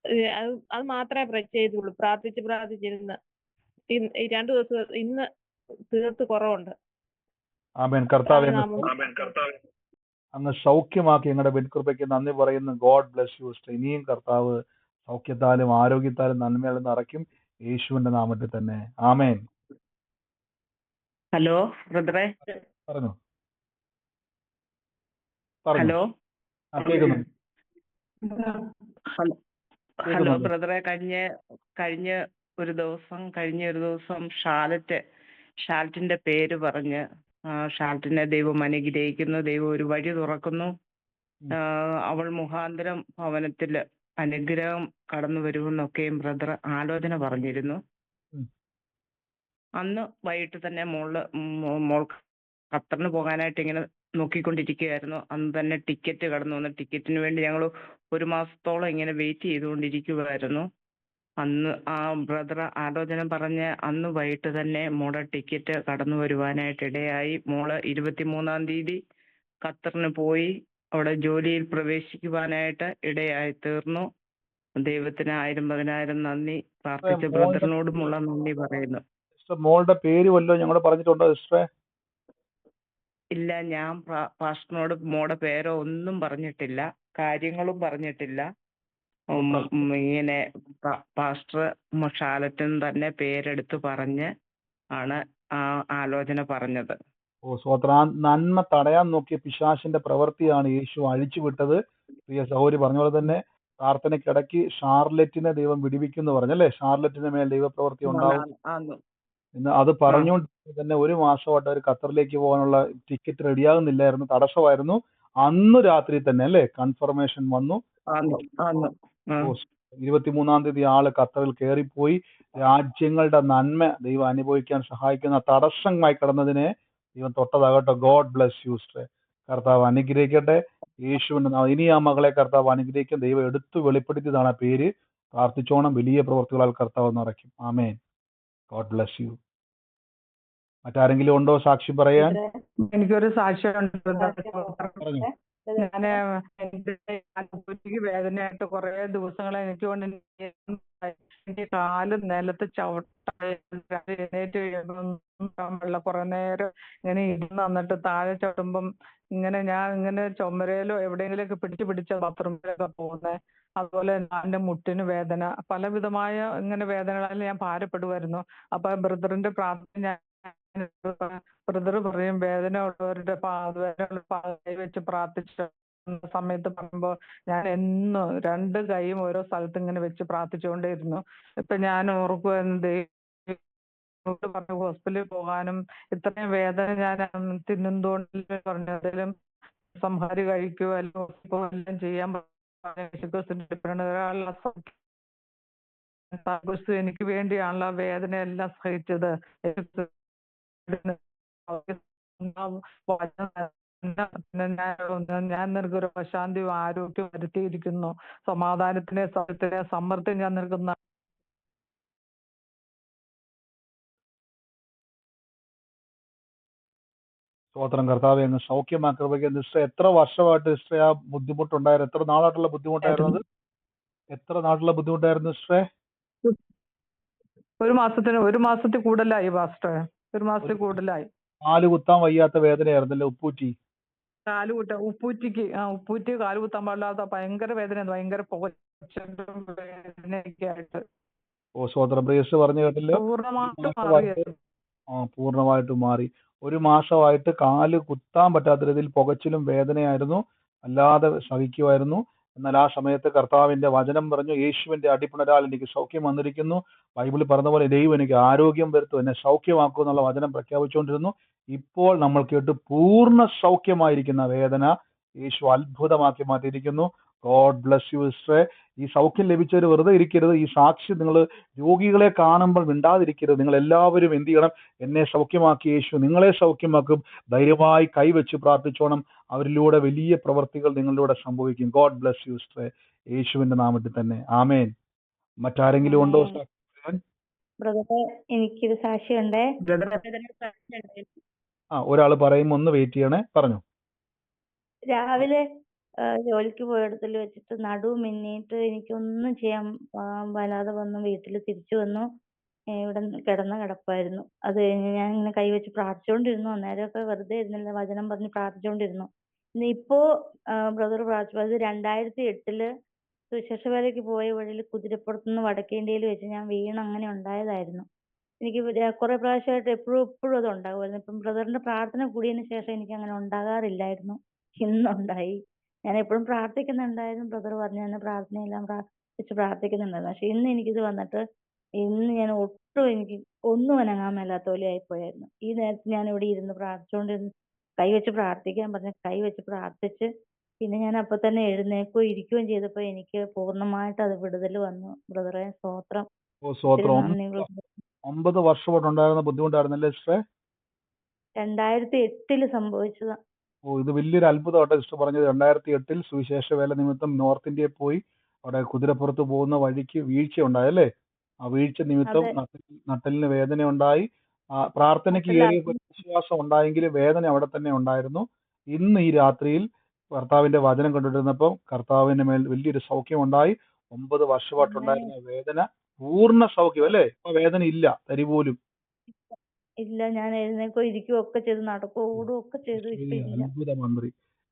അത് അത് മാത്രമേ ചെയ്തുള്ളൂ. പ്രാർത്ഥിച്ച് പ്രാർത്ഥിച്ചിരുന്ന്. ഈ രണ്ടു ദിവസം ഇന്ന് തീർത്ത് കുറവുണ്ട്. ആമേൻ. കർത്താവേ. അങ്ങ് സൗഖ്യമാക്കി ഞങ്ങളുടെ വെൺകൃപയ്ക്ക് നന്ദി പറയുന്നു. ഗോഡ് ബ്ലസ് യു ഇനിയും കർത്താവ് സൗഖ്യത്താലും ആരോഗ്യത്താലും നന്മയാലും നിറയ്ക്കും യേശുവിന്റെ നാമത്തിൽ തന്നെ. ആമേൻ. ഹലോ പറഞ്ഞു. ഹലോ. ഹലോ. ബ്രദറെ. കഴിഞ്ഞ കഴിഞ്ഞ ഒരു ദിവസം കഴിഞ്ഞ ഒരു ദിവസം ഷാലറ്റ് ഷാലറ്റിന്റെ പേര് പറഞ്ഞ് ആ, ഷാലറ്റിനെ ദൈവം അനുഗ്രഹിക്കുന്നു. ദൈവം ഒരു വഴി തുറക്കുന്നു. അവൾ മുഖാന്തരം ഭവനത്തിൽ അനുഗ്രഹം കടന്നു വരുമെന്നൊക്കെയും ബ്രദർ ആലോചന പറഞ്ഞിരുന്നു. അന്ന് വൈകിട്ട് തന്നെ മോൾ മോൾ ഖത്തറിന് പോകാനായിട്ട് ഇങ്ങനെ നോക്കിക്കൊണ്ടിരിക്കുകയായിരുന്നു. അന്ന് തന്നെ ടിക്കറ്റ് കടന്നു. വന്നു ടിക്കറ്റിന് വേണ്ടി ഞങ്ങൾ ഒരു മാസത്തോളം ഇങ്ങനെ വെയിറ്റ് ചെയ്തുകൊണ്ടിരിക്കുമായിരുന്നു അന്ന് ആ ബ്രദർ ആലോചന പറഞ്ഞ് അന്ന് വൈകിട്ട് തന്നെ മോളെ ടിക്കറ്റ് കടന്നു വരുവാനായിട്ട് ഇടയായി. മോൾ ഇരുപത്തിമൂന്നാം തീയതി ഖത്തറിന് പോയി. അവിടെ ജോലിയിൽ പ്രവേശിക്കുവാനായിട്ട് ഇടയായി തീർന്നു. ദൈവത്തിന് ആയിരം പതിനായിരം നന്ദി. പ്രാർത്ഥിച്ച മോളുടെ- ബ്രദറിനോടുമുള്ള നന്ദി പറയുന്നു. മോളുടെ പേര് വല്ലതും ഞങ്ങളോട് പറഞ്ഞിട്ടുണ്ടോ സിസ്റ്ററെ? ഇല്ല ഞാൻ പാസ്റ്ററിനോട് മോടെ പേരോ ഒന്നും പറഞ്ഞിട്ടില്ല. കാര്യങ്ങളും പറഞ്ഞിട്ടില്ല. ഇങ്ങനെ പാസ്റ്റർ ഷാലറ്റിൻ തന്നെ പേരെടുത്ത് പറഞ്ഞ് ആണ് ആ ആലോചന പറഞ്ഞത്. ഓ സ്വോത്ര നന്മ തടയാൻ നോക്കിയ പിശാശിന്റെ പ്രവൃത്തിയാണ് യേശു അഴിച്ചു വിട്ടത് പ്രിയ സഹോദരി പറഞ്ഞ പോലെ തന്നെ പ്രാർത്ഥനയ്ക്കിടയ്ക്ക് ഷാർലറ്റിനെ ദൈവം വിടിവിക്കുന്നു പറഞ്ഞല്ലേ ഷാർലറ്റിന്റെ മേൽ ദൈവപ്രവൃത്തി ഉണ്ടാവും. എന്ന് അത് പറഞ്ഞുകൊണ്ട് തന്നെ ഒരു മാസമായിട്ട് അവർ ഖത്തറിലേക്ക് പോകാനുള്ള ടിക്കറ്റ് റെഡിയാകുന്നില്ലായിരുന്നു തടസ്സമായിരുന്നു. അന്ന് രാത്രി തന്നെ അല്ലേ? കൺഫർമേഷൻ വന്നു. ഇരുപത്തിമൂന്നാം തീയതി ആൾ ഖത്തറിൽ കയറിപ്പോയി രാജ്യങ്ങളുടെ നന്മ ദൈവം അനുഭവിക്കാൻ സഹായിക്കുന്ന തടസ്സമായി കിടന്നതിനെ ദൈവം തൊട്ടതാകട്ടെ. ഗോഡ് ബ്ലസ് യു കർത്താവ് അനുഗ്രഹിക്കട്ടെ. യേശുവിന്റെ നാമം. ഇനി ആ മകളെ കർത്താവ് അനുഗ്രഹിക്കും ദൈവം എടുത്തു വെളിപ്പെടുത്തിയതാണ് ആ പേര്. പ്രാർത്ഥിച്ചോണം. വലിയ പ്രവർത്തികളാൽ കർത്താവ് നിറയ്ക്കും ആമേൻ. ഗോഡ് ബ്ലസ് യു മറ്റാരെങ്കിലും ഉണ്ടോ സാക്ഷി പറയാൻ? എനിക്കൊരു സാക്ഷ്യമുണ്ട് പറഞ്ഞു. ഞാൻ എന്റെ വേദനയായിട്ട് കുറേ ദിവസങ്ങളായി എനിക്ക് കൊണ്ട് കാൽ നിലത്ത് ചവിട്ടാൻ എഴുന്നേറ്റ് കഴിയുമ്പോൾ കുറെ നേരം ഇങ്ങനെ ഇരുന്ന് വന്നിട്ട് താഴെ ചവിട്ടുമ്പം ഇങ്ങനെ ഞാൻ ഇങ്ങനെ ചുമരയിലോ എവിടെയെങ്കിലുമൊക്കെ പിടിച്ച് പിടിച്ച ബാത്റൂമിലൊക്കെ പോകുന്നത് അതുപോലെ എന്റെ മുട്ടിന് വേദന പല വിധമായ ഇങ്ങനെ വേദനകളിൽ ഞാൻ ഭാരപ്പെടുമായിരുന്നു അപ്പൊ ബ്രദറിന്റെ പ്രാർത്ഥന ഞാൻ ബ്രദർ പറയും വേദന ഉള്ളവരുടെ പാ- വേദന കൈ വെച്ച് പ്രാർത്ഥിച്ച സമയത്ത് പറയുമ്പോ ഞാൻ എന്നും രണ്ട് കൈയും ഓരോ സ്ഥലത്ത് ഇങ്ങനെ വെച്ച് പ്രാർത്ഥിച്ചുകൊണ്ടേയിരുന്നു. ഇപ്പൊ ഞാൻ ഓർക്കുവായിരുന്നു പറഞ്ഞു ഹോസ്പിറ്റലിൽ പോകാനും ഇത്രയും വേദന ഞാൻ തിന്നുന്നതുകൊണ്ട് പറഞ്ഞു അതിലും സംഹാരി കഴിക്കുകയോ അല്ലെങ്കിൽ എല്ലാം ചെയ്യാൻ എനിക്ക് വേണ്ടിയാണല്ലോ വേദന എല്ലാം സഹിച്ചത്. ഞാൻ നിനക്കൊരു പ്രശാന്തിയും ആരോഗ്യവും വരുത്തിയിരിക്കുന്നു സമാധാനത്തിനെ സത്യത്തിനെ സമ്മർദ്ദം ഞാൻ നിൽക്കുന്ന സ്തോത്രം സ്തോത്രം എന്ന് സൗഖ്യമാ കൃപയ്ക്ക് നിശ്ചയ എത്ര വർഷമായിട്ട് നിശ്ചയ ആ ബുദ്ധിമുട്ടുണ്ടായിരുന്നു? എത്ര നാളായിട്ടുള്ള ബുദ്ധിമുട്ടായിരുന്നു അത് എത്ര നാളുള്ള ബുദ്ധിമുട്ടായിരുന്നു നിശ്ചയ ഒരു മാസത്തിന് ഒരു മാസത്തിൽ കൂടുതലായി പാസ്റ്റർ ഒരു മാസത്തിൽ കൂടുതലായി. കാൽ കുത്താൻ വയ്യാത്ത വേദനയായിരുന്നല്ലേ ഉപ്പൂറ്റി? കാൽ കുത്ത ഉപ്പൂറ്റിക്ക് ആ ഉപ്പൂറ്റി കാൽ കുത്താൻ പാടില്ലാത്ത ഭയങ്കര വേദനയാണ് ഭയങ്കര വേദനയൊക്കെ ആയിട്ട്. ഓ സ്വതന്ത്ര പ്രിയസ് പറഞ്ഞു കേട്ടില്ല? ആ പൂർണമായിട്ട് മാറി. ഒരു മാസമായിട്ട് കാൽ കുത്താൻ പറ്റാത്ത രീതിയിൽ പുകച്ചിലും വേദനയായിരുന്നു. അല്ലാതെ സഹിക്കുമായിരുന്നു എന്നാൽ ആ സമയത്ത് കർത്താവിന്റെ വചനം പറഞ്ഞു യേശുവിന്റെ അടിപ്പിണരാൽ എനിക്ക് സൗഖ്യം വന്നിരിക്കുന്നു. ബൈബിളിൽ പറഞ്ഞ പോലെ ദൈവം എനിക്ക് ആരോഗ്യം വരുത്തും എന്നെ സൗഖ്യമാക്കും എന്നുള്ള വചനം പ്രഖ്യാപിച്ചുകൊണ്ടിരുന്നു. ഇപ്പോൾ നമ്മൾ കേട്ട് പൂർണ സൗഖ്യമായിരിക്കുന്ന വേദന. യേശു അത്ഭുതമാക്കി മാറ്റിയിരിക്കുന്നു ഗോഡ് ബ്ലസ് യു സിസ്റ്ററെ ഈ സൗഖ്യം ലഭിച്ചവർ വെറുതെ ഇരിക്കരുത്. ഈ സാക്ഷി നിങ്ങൾ രോഗികളെ കാണുമ്പോൾ മിണ്ടാതിരിക്കരുത്. നിങ്ങൾ എല്ലാവരും എന്ത് ചെയ്യണം? എന്നെ സൗഖ്യമാക്കി യേശു നിങ്ങളെ സൗഖ്യമാക്കും. ധൈര്യമായി കൈവച്ച് പ്രാർത്ഥിച്ചോണം. അവരിലൂടെ വലിയ പ്രവർത്തികൾ നിങ്ങളിലൂടെ സംഭവിക്കും. ഗോഡ് ബ്ലസ് യു സിസ്റ്ററെ യേശുവിന്റെ നാമത്തിൽ തന്നെ. ആമേൻ മറ്റാരെങ്കിലും ഉണ്ടോ. ബ്രദറെ എനിക്കൊരു സാക്ഷിയുണ്ടേ ആ ഒരാൾ പറയും ഒന്ന് വെയിറ്റ് ചെയ്യണേ. പറഞ്ഞു. രാവിലെ ജോലിക്ക് പോയിടത്തിൽ വെച്ചിട്ട് നടുവ് മിന്നിയിട്ട് എനിക്കൊന്നും ചെയ്യാൻ വരാതെ വന്നു. വീട്ടിൽ തിരിച്ചു വന്നു. ഇവിടെ ന്ന് കിടന്ന കിടപ്പായിരുന്നു. അത് കഴിഞ്ഞ് ഞാൻ ഇങ്ങനെ കൈവച്ച് പ്രാർത്ഥിച്ചുകൊണ്ടിരുന്നു അന്നേരമൊക്കെ വെറുതെ ഇരുന്നില്ല. വചനം പറഞ്ഞ് പ്രാർത്ഥിച്ചുകൊണ്ടിരുന്നു ഇപ്പോ ബ്രദർ പ്രാർത്ഥിച്ചു അത് രണ്ടായിരത്തി എട്ടിൽ സുവിശേഷ വേലയ്ക്ക് പോയ വഴിയിൽ കുതിരപ്പുറത്തുനിന്ന് വടക്കേന്ത്യയിൽ വെച്ച് ഞാൻ വീണ് അങ്ങനെ ഉണ്ടായതായിരുന്നു. എനിക്ക് കുറേ പ്രാവശ്യമായിട്ട് എപ്പോഴും എപ്പോഴും അത് ഉണ്ടാകുമായിരുന്നു. ഇപ്പം ബ്രദറിന്റെ പ്രാർത്ഥന കൂടിയതിന് ശേഷം എനിക്ക് അങ്ങനെ ഉണ്ടാകാറില്ലായിരുന്നു. ഇന്നുണ്ടായി. ഞാൻ എപ്പോഴും പ്രാർത്ഥിക്കുന്നുണ്ടായിരുന്നു. ബ്രദർ പറഞ്ഞു തന്നെ പ്രാർത്ഥനയെല്ലാം പ്രാർത്ഥിച്ച് പ്രാർത്ഥിക്കുന്നുണ്ടായിരുന്നു. പക്ഷെ ഇന്ന് എനിക്കിത് വന്നിട്ട് ഇന്ന് ഞാൻ ഒട്ടും എനിക്ക് ഒന്നും അനങ്ങാൻ മേലാത്ത പോലെ ആയിപ്പോയായിരുന്നു. ഈ നേരത്ത് ഞാൻ ഇവിടെ ഇരുന്ന് പ്രാർത്ഥിച്ചുകൊണ്ട് കൈ വെച്ച് പ്രാർത്ഥിക്കാൻ പറഞ്ഞ കൈവച്ച് പ്രാർത്ഥിച്ച് പിന്നെ ഞാൻ അപ്പൊ തന്നെ എഴുന്നേൽക്കുകയും ഇരിക്കുകയും ചെയ്തപ്പോ എനിക്ക് പൂർണമായിട്ട് അത് വിടുതൽ വന്നു. ബ്രദറെ സ്തോത്രം. ഓ ഒമ്പത് വർഷമായിട്ടുണ്ടായിരുന്ന ബുദ്ധിമുട്ടായിരുന്നല്ലേ സിസ്റ്ററെ? രണ്ടായിരത്തി എട്ടിൽ സംഭവിച്ചതാ. ഓ ഇത് വലിയൊരു അത്ഭുതമായിട്ട് സിസ്റ്റർ പറഞ്ഞത്. രണ്ടായിരത്തി എട്ടിൽ സുവിശേഷ വേല നിമിത്തം നോർത്ത് ഇന്ത്യയിൽ പോയി. അവിടെ കുതിരപ്പുറത്ത് പോകുന്ന വഴിക്ക് വീഴ്ച ഉണ്ടായല്ലേ ആ വീഴ്ച നിമിത്തം അതെ. നട്ടലിന് വേദന ഉണ്ടായി ആ പ്രാർത്ഥനയ്ക്ക് നട്ടില്ല ഏറിയ വിശ്വാസം ഉണ്ടായെങ്കിലും വേദന അവിടെ തന്നെ ഉണ്ടായിരുന്നു. ഇന്ന് ഈ രാത്രിയിൽ കർത്താവിന്റെ വചനം കണ്ടിരുന്നപ്പോൾ കർത്താവിന്റെ മേൽ വലിയൊരു സൗഖ്യം ഉണ്ടായി ഒമ്പത് വർഷമായിട്ടുണ്ടായിരുന്ന വേദന പൂർണ സൗഖ്യം അല്ലേ? ഇപ്പൊ വേദന ഇല്ല തരി പോലും. ഇല്ല ഞാൻ എഴുന്നേക്കോ ഇരിക്കുകയോ ഒക്കെ ചെയ്ത് നടക്കോ ഓടുകയോ ഒക്കെ ചെയ്ത് അത്ഭുത മന്ത്രി.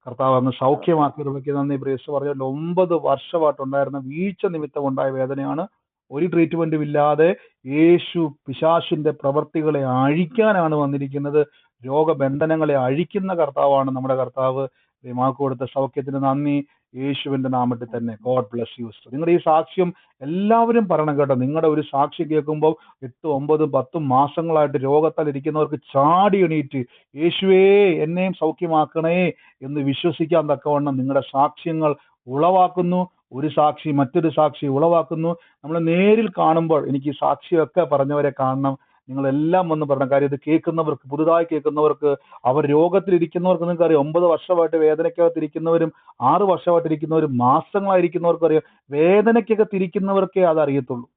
കർത്താവ് അന്ന് സൗഖ്യമാക്കി രൂപയ്ക്ക് നന്ദി ബ്രേസ് പറഞ്ഞ ഒമ്പത് വർഷമായിട്ടുണ്ടായിരുന്ന വീഴ്ച നിമിത്തം ഉണ്ടായ വേദനയാണ്. ഒരു ട്രീറ്റ്മെന്റും ഇല്ലാതെ യേശു പിശാശിന്റെ പ്രവർത്തികളെ അഴിക്കാനാണ് വന്നിരിക്കുന്നത്. രോഗബന്ധനങ്ങളെ അഴിക്കുന്ന കർത്താവാണ് നമ്മുടെ കർത്താവ്. മാർക്ക് കൊടുത്ത സൗഖ്യത്തിന് നന്ദി. യേശുവിന്റെ നാമത്തിൽ തന്നെ. ഗോഡ് ബ്ലസ് യു നിങ്ങളുടെ ഈ സാക്ഷ്യം എല്ലാവരും പറയണം കേട്ടോ. നിങ്ങളുടെ ഒരു സാക്ഷി കേൾക്കുമ്പോൾ എട്ടും ഒമ്പതും പത്തും മാസങ്ങളായിട്ട് രോഗത്താൽ ഇരിക്കുന്നവർക്ക് ചാടി എണീറ്റ് യേശുവേ എന്നെയും സൗഖ്യമാക്കണേ എന്ന് വിശ്വസിക്കാൻ തക്കവണ്ണം നിങ്ങളുടെ സാക്ഷ്യങ്ങൾ ഉളവാക്കുന്നു. ഒരു സാക്ഷി മറ്റൊരു സാക്ഷി ഉളവാക്കുന്നു. നമ്മൾ നേരിൽ കാണുമ്പോൾ എനിക്ക് സാക്ഷിയൊക്കെ പറഞ്ഞവരെ കാണണം. നിങ്ങളെല്ലാം വന്ന് പറഞ്ഞ കാര്യം ഇത് കേൾക്കുന്നവർക്ക് പുതുതായി കേൾക്കുന്നവർക്ക് അവർ രോഗത്തിലിരിക്കുന്നവർക്ക് നിങ്ങൾക്ക് അറിയാം ഒമ്പത് വർഷമായിട്ട് വേദനയ്ക്കകത്ത് ഇരിക്കുന്നവരും ആറ് വർഷമായിട്ട് ഇരിക്കുന്നവരും മാസങ്ങളായിരിക്കുന്നവർക്കും അറിയാം. വേദനയ്ക്കൊക്കെ തിരിക്കുന്നവർക്കേ അത് അറിയത്തുള്ളൂ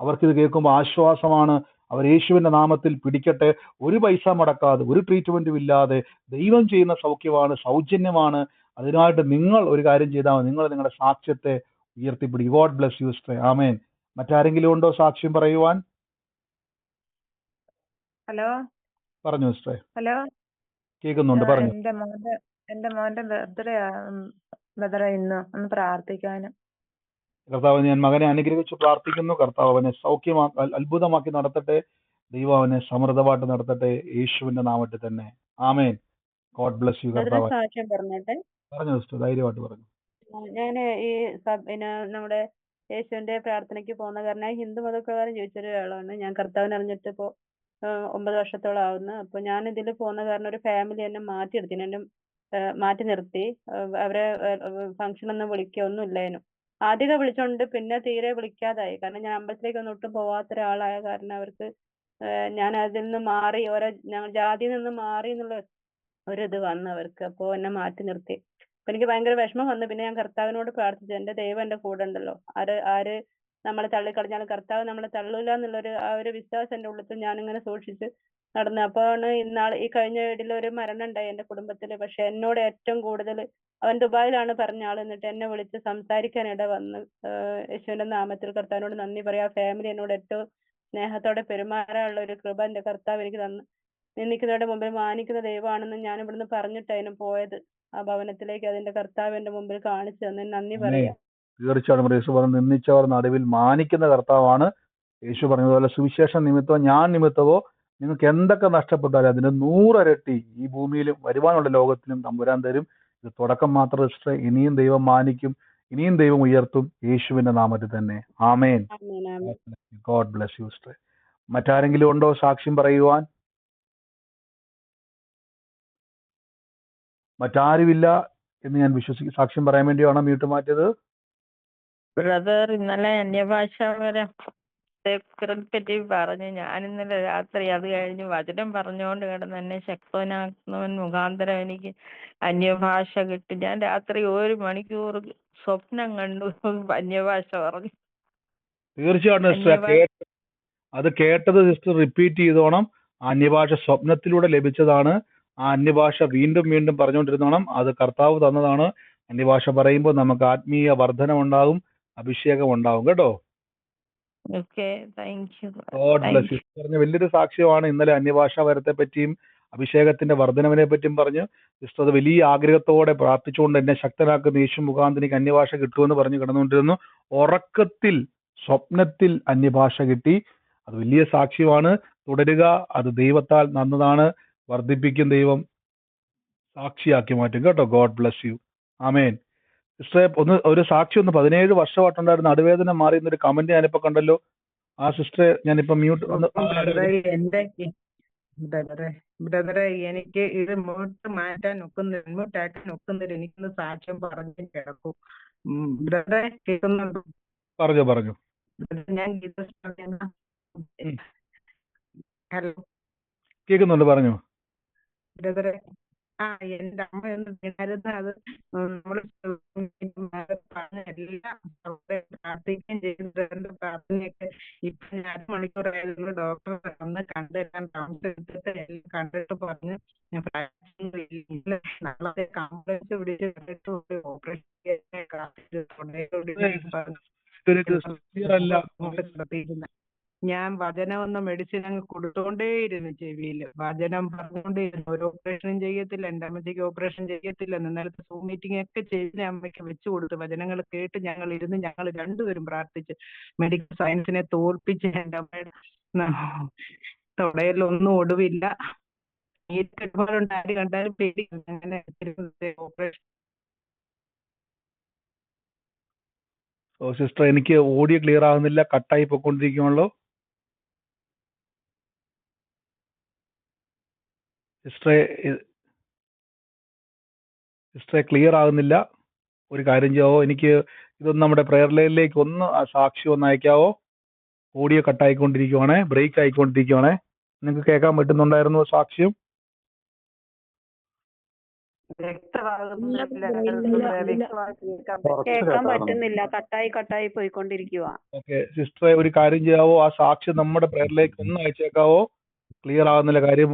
അവർക്കിത് കേൾക്കുമ്പോൾ ആശ്വാസമാണ്. അവർ യേശുവിന്റെ നാമത്തിൽ പിടിക്കട്ടെ. ഒരു പൈസ മുടക്കാതെ ഒരു ട്രീറ്റ്മെന്റും ഇല്ലാതെ ദൈവം ചെയ്യുന്ന സൗഖ്യമാണ് സൗജന്യമാണ്. അതിനായിട്ട് നിങ്ങൾ ഒരു കാര്യം ചെയ്താൽ നിങ്ങൾ നിങ്ങളുടെ സാക്ഷ്യത്തെ ഉയർത്തിപ്പിടി. ഗോഡ് ബ്ലസ് യു സ്ട്രേ ആമേൻ. മറ്റാരെങ്കിലും ഉണ്ടോ സാക്ഷ്യം പറയുവാൻ? ഹലോ? പറഞ്ഞു സിസ്റ്ററെ. ഹലോ? കേൾക്കുന്നുണ്ട് പറഞ്ഞു. എന്റെ മോന്റെ എന്റെ മോന്റെ ബർത്ത്ഡേ ബർത്ത്ഡേ ഇന്ന് ഒന്ന് പ്രാർത്ഥിക്കാനും. കർത്താവ് ഞാൻ മകനെ അനുഗ്രഹിച്ച് പ്രാർത്ഥിക്കുന്നു. കർത്താവ് അവനെ സൗഖ്യമാക്കി അത്ഭുതമാക്കി നടത്തട്ടെ. ദൈവം അവനെ സമൃദ്ധമായിട്ട് നടത്തട്ടെ. യേശുവിന്റെ നാമത്തിൽ തന്നെ. ആമേൻ. ഗോഡ് ബ്ലസ് യു കർത്താവ്. സാക്ഷ്യം പറഞ്ഞോട്ടെ. പറഞ്ഞു സിസ്റ്റർ ധൈര്യമായിട്ട് പറഞ്ഞു. ഞാൻ ഈ പിന്നെ നമ്മുടെ യേശുവിന്റെ പ്രാർത്ഥനയ്ക്ക് പോകുന്ന കാരണം ഹിന്ദു മതപ്രകാരം ചോദിച്ചൊരു ആളാണ് ഞാൻ കർത്താവിനെ അറിഞ്ഞിട്ട് ഇപ്പോൾ ഒമ്പത് വർഷത്തോളം ആവുന്ന അപ്പോൾ ഞാൻ ഇതിൽ പോകുന്ന കാരണം ഒരു ഫാമിലി എന്നെ മാറ്റിയെടുത്തിന്. എന്നെ മാറ്റി നിർത്തി. അവരെ ഫംഗ്ഷൻ ഒന്നും വിളിക്കുക ഒന്നും ഇല്ലായിരുന്നു ആദ്യമൊക്കെ വിളിച്ചോണ്ട് പിന്നെ തീരെ വിളിക്കാതായി. കാരണം ഞാൻ അമ്പലത്തിലേക്കൊന്നും ഒട്ടും പോവാത്ത ഒരാളായ കാരണം അവർക്ക് ഞാൻ അതിൽ നിന്ന് മാറി ഓരോ ഞങ്ങൾ ജാതിയിൽ നിന്ന് മാറി എന്നുള്ള ഒരിത് വന്നു അവർക്ക്. അപ്പോൾ എന്നെ മാറ്റി നിർത്തി. അപ്പൊ എനിക്ക് ഭയങ്കര വിഷമം വന്നു. പിന്നെ ഞാൻ കർത്താവിനോട് പ്രാർത്ഥിച്ചു. എന്റെ ദൈവം എന്റെ കൂടെ ഉണ്ടല്ലോ. ആര് ആര് നമ്മളെ തള്ളിക്കളഞ്ഞാലും കർത്താവ് നമ്മളെ തള്ളൂല എന്നുള്ളൊരു ആ ഒരു വിശ്വാസം എന്റെ ഉള്ളിൽ ഞാനിങ്ങനെ സൂക്ഷിച്ച് നടന്നു. അപ്പോഴാണ് ഇന്നാൾ ഈ കഴിഞ്ഞ വീട്ടിൽ ഒരു മരണം ഉണ്ടായി എന്റെ കുടുംബത്തിൽ. പക്ഷെ എന്നോട് ഏറ്റവും കൂടുതൽ അവൻ ദുബായിലാണ് പറഞ്ഞ ആൾ എന്നിട്ട് എന്നെ വിളിച്ച് സംസാരിക്കാൻ ഇട വന്ന്. ആഹ് യേശുവിന്റെ നാമത്തിൽ കർത്താവിനോട് നന്ദി പറയാ. ഫാമിലി എന്നോട് ഏറ്റവും സ്നേഹത്തോടെ പെരുമാറാനുള്ള ഒരു കൃപ എന്റെ കർത്താവ് എനിക്ക് തന്നു. നിന്ദിക്കുന്നവരുടെ മുമ്പിൽ മാനിക്കുന്ന ദൈവമാണെന്ന് ഞാൻ ഇവിടുന്ന് പറഞ്ഞിട്ടായിരുന്നു പോയത്. ആ ഭവനത്തിലേക്ക് അതിന്റെ കർത്താവ് എന്റെ മുമ്പിൽ കാണിച്ചു തന്നെ. നന്ദി പറയാ. തീർച്ചയായിട്ടും യേശു പറഞ്ഞു നിന്ദിച്ചവർ നടുവിൽ മാനിക്കുന്ന കർത്താവാണ് യേശു പറഞ്ഞതുപോലെ സുവിശേഷ നിമിത്തമോ ഞാൻ നിമിത്തമോ നിങ്ങൾക്ക് എന്തൊക്കെ നഷ്ടപ്പെട്ടാലും അതിന് നൂറരട്ടി ഈ ഭൂമിയിലും വരുവാനുള്ള ലോകത്തിലും തമ്പുരാൻ തരും. ഇത് തുടക്കം മാത്രം സിസ്റ്റർ ഇനിയും ദൈവം മാനിക്കും ഇനിയും ദൈവം ഉയർത്തും. യേശുവിന്റെ നാമത്തിൽ തന്നെ. ആമേൻ. ഗോഡ് ബ്ലസ് യു സിസ്റ്റർ മറ്റാരെങ്കിലും ഉണ്ടോ സാക്ഷ്യം പറയുവാൻ? മറ്റാരുമില്ല എന്ന് ഞാൻ വിശ്വസിക്കും സാക്ഷ്യം പറയാൻ വേണ്ടിയാണ് മ്യൂട്ട് മാറ്റിയത്. ബ്രദർ ഇന്നലെ അന്യഭാഷാപരം വരെ പറ്റി പറഞ്ഞു. ഞാൻ ഇന്നലെ രാത്രി അത് കഴിഞ്ഞ് വചനം പറഞ്ഞുകൊണ്ട് കിടന്ന് എന്നെ ശക്തനാക്കുന്നവൻ മുഖാന്തരം എനിക്ക് അന്യഭാഷ കിട്ടി. ഞാൻ രാത്രി ഒരു മണിക്കൂർ സ്വപ്നം കണ്ടു. അന്യഭാഷ പറഞ്ഞു. തീർച്ചയായിട്ടും അത് കേട്ടത് സിസ്റ്റർ റിപ്പീറ്റ് ചെയ്തോണം. അന്യഭാഷ സ്വപ്നത്തിലൂടെ ലഭിച്ചതാണ്. ആ അന്യഭാഷ വീണ്ടും വീണ്ടും പറഞ്ഞുകൊണ്ടിരുന്നോണം അത് കർത്താവ് തന്നതാണ്. അന്യഭാഷ പറയുമ്പോൾ നമുക്ക് ആത്മീയ വർധനം ഉണ്ടാകും അഭിഷേകം ഉണ്ടാവും കേട്ടോ? Okay. Thank you God bless you. പറഞ്ഞ വലിയൊരു സാക്ഷ്യമാണ് ഇന്നലെ അന്യഭാഷാ വരത്തെ പറ്റിയും അഭിഷേകത്തിന്റെ വർധനവിനെ പറ്റിയും പറഞ്ഞു. സിസ്റ്റർ അത് വലിയ ആഗ്രഹത്തോടെ പ്രാർത്ഥിച്ചുകൊണ്ട് എന്നെ ശക്തനാക്കുന്ന യേശു മുഖാന്തരം എനിക്ക് അന്യഭാഷ കിട്ടുമെന്ന് പറഞ്ഞു കിടന്നുകൊണ്ടിരുന്നു. ഉറക്കത്തിൽ സ്വപ്നത്തിൽ അന്യഭാഷ കിട്ടി. അത് വലിയ സാക്ഷ്യമാണ്. തുടരുക. അത് ദൈവത്താൽ നന്നതാണ്. വർദ്ധിപ്പിക്കും ദൈവം. സാക്ഷിയാക്കി മാറ്റും. കേട്ടോ? God bless you. ആമേൻ. സിസ്റ്ററെ ഒന്ന് ഒരു സാക്ഷി ഒന്ന് പതിനേഴ് വർഷമായിട്ടുണ്ടായിരുന്ന നടുവേദന മാറി എന്നൊരു കമന്റ് ഞാനിപ്പോ കണ്ടല്ലോ. ആ സിസ്റ്ററെ ഞാനിപ്പോ മ്യൂട്ട് ഒന്ന് ബ്രദറെ എന്റെ ബ്രദറെ ബ്രദറെ എനിക്ക് ഇത് മുമ്പോട്ട് മാറ്റാൻ ഒക്കുന്നില്ല ആക്കാൻ ഒക്കുന്നില്ല എനിക്കൊന്ന് സാക്ഷ്യം പറഞ്ഞു കിടക്കും ബ്രദറെ കേൾക്കുന്നുണ്ടോ? പറഞ്ഞു പറഞ്ഞു. ഞാൻ. ഹലോ. കേൾക്കുന്നുണ്ട് പറഞ്ഞു. ബ്രദറെ ആ എന്റെ അമ്മ എന്ന് വീണായിരുന്നു അത് നമ്മൾ എല്ലാം പ്രാർത്ഥിക്കുകയും ചെയ്തു ബ്രദറിന്റെ പ്രാർത്ഥനയൊക്കെ ഇപ്പൊ ഞാൻ അരമണിക്കൂറായിരുന്നു ഡോക്ടർ വന്ന് കണ്ടെല്ലാം കൗണ്ട് എടുത്തിട്ട് എല്ലാം കണ്ടിട്ട് പറഞ്ഞ് നാളത്തെ ആംബുലൻസ് പിടിച്ച് കണ്ടിട്ട് ഓപ്പറേഷൻ പറഞ്ഞു ക്ലിയർ അല്ല. ഞാൻ വചനം എന്ന മെഡിസിൻ അങ്ങ് കൊടുത്തോണ്ടേയിരുന്നു ചെവിയിൽ. വചനം പറഞ്ഞുകൊണ്ടേയിരുന്നു. ഒരു ഓപ്പറേഷനും ചെയ്യത്തില്ല എന്റെ അമ്മച്ചിക്ക് ഓപ്പറേഷൻ ചെയ്യത്തില്ല. ഇന്നലത്തെ സൂം മീറ്റിംഗ് ഒക്കെ ചെയ്ത് അമ്മയ്ക്ക് വെച്ചു കൊടുത്തു. വചനങ്ങൾ കേട്ട് ഞങ്ങൾ ഇരുന്ന് ഞങ്ങൾ രണ്ടുപേരും പ്രാർത്ഥിച്ച് മെഡിക്കൽ സയൻസിനെ തോൽപ്പിച്ച് എന്റെ അമ്മയുടെ തൊടയിലൊന്നും ഒടുവില്ല. ആര് കണ്ടാലും പേടി അങ്ങനെ ഓപ്പറേഷൻ ഓ സിസ്റ്റർ എനിക്ക് ഓഡിയോ ക്ലിയർ ആവുന്നില്ല. കട്ടായി പോയിക്കൊണ്ടിരിക്കുമല്ലോ സിസ്റ്ററെ സിസ്റ്ററെ ക്ലിയർ ആകുന്നില്ല. ഒരു കാര്യം ചെയ്യാവോ? എനിക്ക് ഇതൊന്ന് നമ്മുടെ പ്രെയർ ലൈനിലേക്ക് ഒന്ന് ആ സാക്ഷി ഒന്ന് അയക്കാവോ? Audio കട്ടായിക്കൊണ്ടിരിക്കുവാണേ break ആയിക്കൊണ്ടിരിക്കുവാണേ. നിങ്ങൾക്ക് കേൾക്കാൻ പറ്റുന്നുണ്ടായിരുന്നു സാക്ഷ്യം? കേൾക്കാൻ പറ്റുന്നില്ല. കട്ടായി കട്ടായി പോയിക്കൊണ്ടിരിക്കുക ഓക്കെ സിസ്റ്ററെ ഒരു കാര്യം ചെയ്യാവോ? ആ സാക്ഷ്യം നമ്മുടെ പ്രേരിലേക്ക് ഒന്ന് അയച്ചേക്കാവോ? ക്ലിയർ ആകുന്നില്ല കാര്യം.